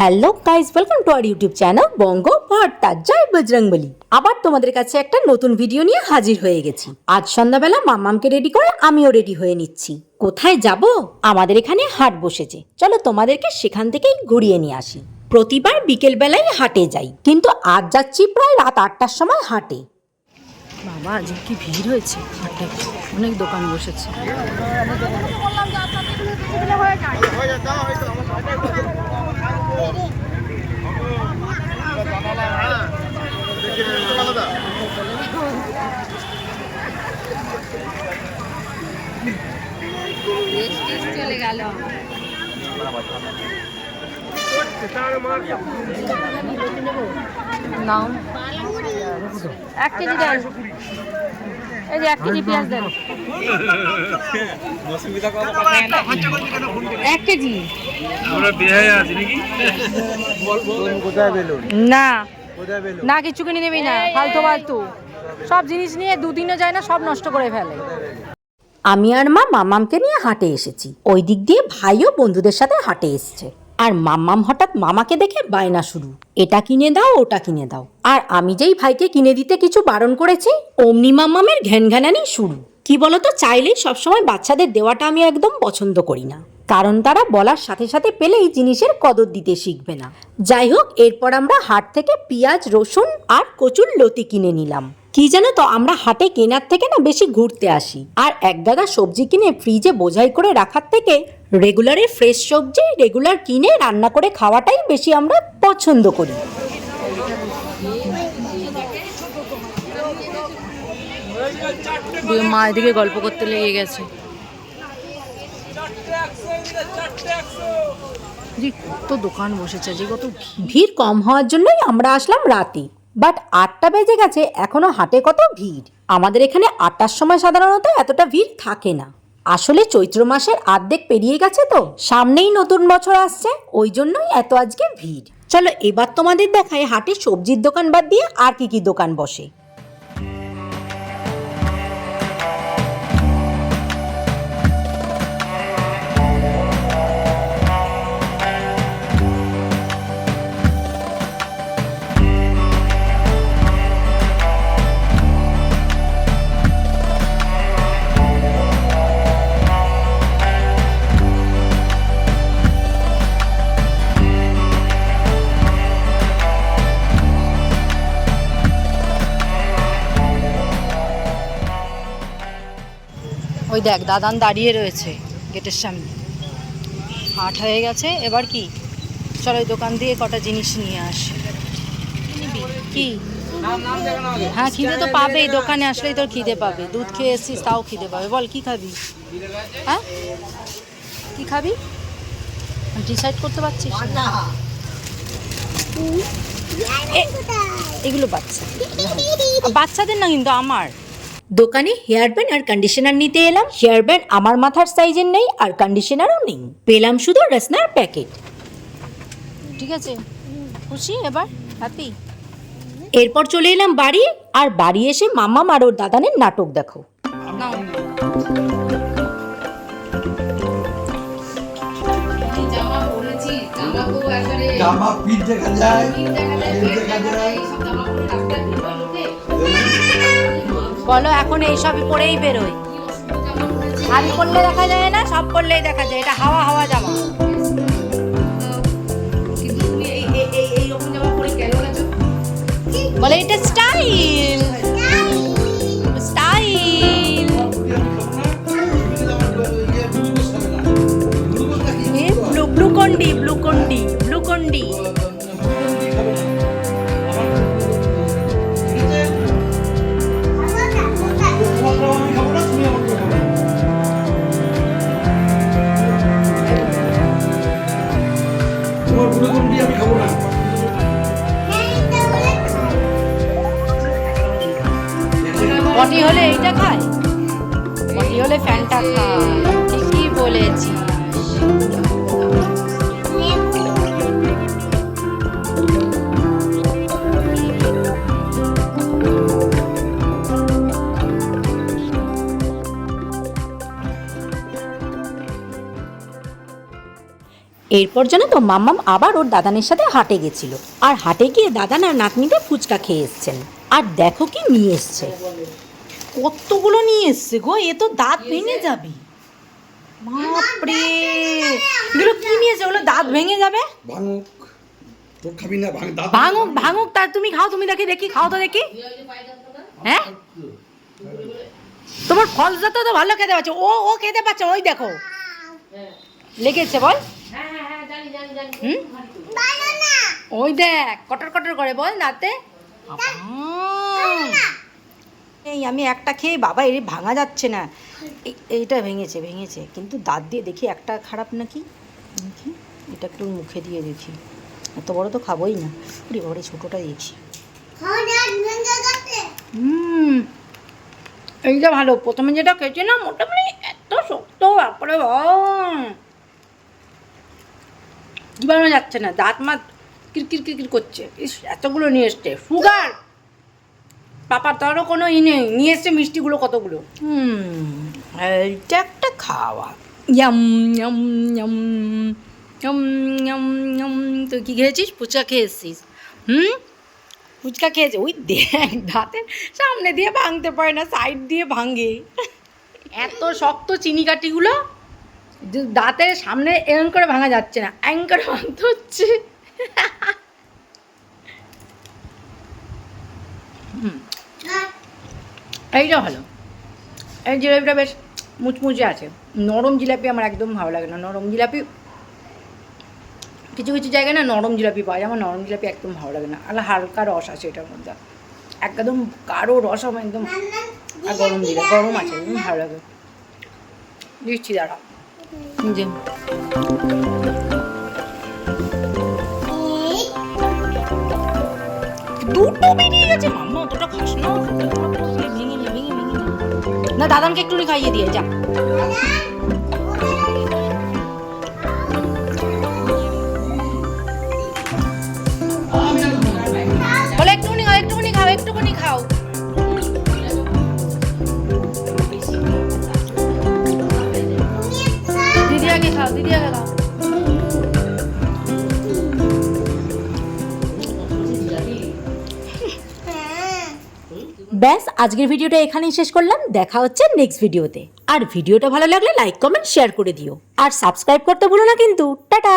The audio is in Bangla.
Hello guys welcome to our YouTube channel Banga Bhatta জয় বজরংবলী আবার তোমাদের কাছে একটা নতুন ভিডিও নিয়ে হাজির হয়ে গেছি। আজ সন্ধ্যাবেলা মাম্মামকে রেডি করে আমিও রেডি হয়ে নিচ্ছি। কোথায় যাব? আমাদের এখানে হাট বসেছে। চলো তোমাদেরকে সেখান থেকেই ঘুরিয়ে নিয়ে আসি। প্রতিবার বিকেল বেলায় হাটে যাই। কিন্তু আজ যাচ্ছি প্রায় রাত আটটার সময় হাটে। বাবা আজ কি ভিড় হয়েছে? হাটে অনেক দোকান বসেছে। এক কেজি দেন। এই যে এক কেজি পেঁয়াজ দেন। এক কেজি। না। না, কিছু কিনে নেবি না। ফালতু ফালতু। সব জিনিস নিয়ে দুদিনও যায় না, সব নষ্ট করে ফেলে। আমি আর মা মামামকে নিয়ে হাটে এসেছি। ওই দিক দিয়ে ভাইও বন্ধুদের সাথে হাটে এসছে। আর মাম্মাম হঠাৎ মামাকে দেখে বায়না শুরু। এটা কিনে দাও, ওটা কিনে দাও। আর আমি যেই ভাইকে কিনে দিতে কিছু বারণ করেছি, অমনি মাম্মামের ঘ্যানঘ্যানানি শুরু। কি বলতো, চাইলেই সবসময় বাচ্চাদের দেওয়াটা আমি একদম পছন্দ করি না। কারণ তারা বলার সাথে সাথে পেলেই জিনিসের কদর দিতে শিখবে না। যাই হোক, এরপর আমরা হাট থেকে পেঁয়াজ, রসুন আর কচুর লতি কিনে নিলাম। কি জানো তো আমরা হাটে কেনার থেকে না বেশি ঘুরতে আসি। আর এক গাদা সবজি কিনে ফ্রিজে বোঝাই করে রাখার থেকে রেগুলারের ফ্রেশ সবজি রেগুলার কিনে রান্না করে খাওয়াটাই বেশি আমরা পছন্দ করি। মা এদিকে গল্প করতে লেগে গেছে। কত দোকান বসেছে যে কত। ভিড় কম হওয়ার জন্যই আমরা আসলাম রাতে। বাট আটটা বেজে গেছে এখনও হাটে কত ভিড়? আমাদের এখানে আটটার সময় সাধারণত এতটা ভিড় থাকে না। আসলে চৈত্র মাসের আর্ধেক পেরিয়ে গেছে তো, সামনেই নতুন বছর আসছে, ওই জন্যই এত আজকে ভিড়। চলো এবার তোমাদের দেখায় হাটে সবজির দোকান বাদ দিয়ে আর কি কি দোকান বসে। ওই দেখ, দাদান দাঁড়িয়ে রয়েছে গেটের সামনে। হাট হয়ে গেছে, এবার কি? চলো ওই দোকান দিয়ে কটা জিনিস নিয়ে আসি? কি? হ্যাঁ খিদে তো পাবেই, দোকানে আসলেই তোর খিদে পাবে। দুধ খেয়ে এসছিস, তাও খিদে পাবে। বল, কি খাবি? হ্যাঁ? কি খাবি? ডিসাইড করতে পারছিস? এগুলো বাচ্চা। বাচ্চাদের না কিন্তু আমার। দোকানে হেয়ার ব্যান্ড আর কন্ডিশনার নিতে এলাম। হেয়ার ব্যান্ড আমার মাথার সাইজের নেই আর কন্ডিশনারও নেই। পেলাম শুধু রসনার প্যাকেট ঠিক আছে। খুশি? এবার? হ্যাপি এরপর চলে এলাম বাড়ি আর বাড়ি এসে মাম্মাম আর ওর দাদানের নাটক দেখো। জামা পিঠ দেখা যায় দেখা যায় বলো, এখন এইসবই পরেই বেরোয় শাড়ি পরলে দেখা যায় না, সব পরলেই দেখা যায়, এটা হাওয়া হাওয়া জামা। বলে, এটা স্টাইল। স্টাইল। ব্লু ব্লুকন্ডি ব্লুকন্ডি ব্লুকন্ডি পটি হলে এইটা খায়? পটি হলে ফ্যানটা খায়। ঠিকই বলেছি? এরপর যেন তো মাম্মাম আবার ওর দাদানের সাথে হাটে গেছিল। আর হাটে গিয়ে দাদান আর নাতনিতে ফুচকা খেয়ে এসছেন। আর দেখো কি নিয়ে এসছে। কতগুলো নিয়ে এসছে গো? এ তো দাঁত ভেঙে যাবে। বাপরে। এগুলো কি নিয়েছে ওগুলো দাঁত ভেঙে যাবে? ভাঙুক। তোর খাবি না ভাঙ দাঁত ভাঙুক ভাঙুক। তার তুমি খাও তুমি দেখি দেখি খাও তো দেখি। হ্যাঁ? তোমার ফলসটা তো ভালো খেতে পাচ্ছে। ও ও খেতে পাচ্ছে ওই দেখো। লেগেছে বল। হুম? ওই দেখ কটর কটর করে বল দাঁতে। এই আমি একটা খেয়ে বাবা এর ভাঙা যাচ্ছে না। এই- এইটা ভেঙেছে ভেঙেছে। কিন্তু দাঁত দিয়ে দেখি একটা খারাপ নাকি? দেখি এটা একটু মুখে দিয়ে দেখি। এত বড় তো খাবোই না। ওরে বড় ছোটোটা দেখি। হুম। এইটা ভালো। প্রথমে যেটা খেয়েছি না মোটামুটি এত শক্ত বাপরে জীবাণু যাচ্ছে না। দাঁত মাত কিরকির কিরকির করছে। ইস এতগুলো নিয়ে এসছে। সুগার! পাপার তারও কোনো ই নেই। নিয়ে এসছে মিষ্টিগুলো কতগুলো? হুম এইটা একটা খাওয়া। Yum yum yum yum yum yum. তুই কি খেয়েছিস? ফুচকা খেয়েছিস। হুম? ফুচকা খেয়েছে। ওই দেখ দাঁতের সামনে দিয়ে ভাঙতে পারে না সাইড দিয়ে ভাঙে। এত শক্ত চিনি কাঠিগুলো দাঁতের সামনে এরম করে ভাঙা যাচ্ছে না। অ্যাং করে ভাঙতে হচ্ছে। হুম। এইটা ভালো। এই জিলাপিটা বেশ মুচমুচে আছে। নরম জিলাপি আমার একদম ভালো লাগে না। নরম জিলাপি, কিছু কিছু জায়গায় না নরম জিলাপি পাওয়া যায়। আমার নরম জিলাপি একদম ভালো লাগে না। আর হালকা রস আছে এটার মধ্যে। একদম কারও রস আমার একদম আর গরম জিলাপি, গরম আছে, একদম ভালো লাগে। দিচ্ছি দাঁড়া যে দুটো বেরিয়ে গেছে, মাম্মা, অতটা খাস নে। না দাদানকে একটুখানি খাইয়ে দিয়ে, যা। বলে, একটুখানি খাও খাও, একটুখানি খাও। দিদি আগে খাও, দিদি আগে খাও। ব্যাস, আজকের ভিডিওটা এখানেই শেষ করলাম। দেখা হচ্ছে নেক্সট ভিডিওতে। আর ভিডিওটা ভালো লাগলে লাইক কমেন্ট শেয়ার করে দিও। আর সাবস্ক্রাইব করতে ভুলো না কিন্তু। টাটা!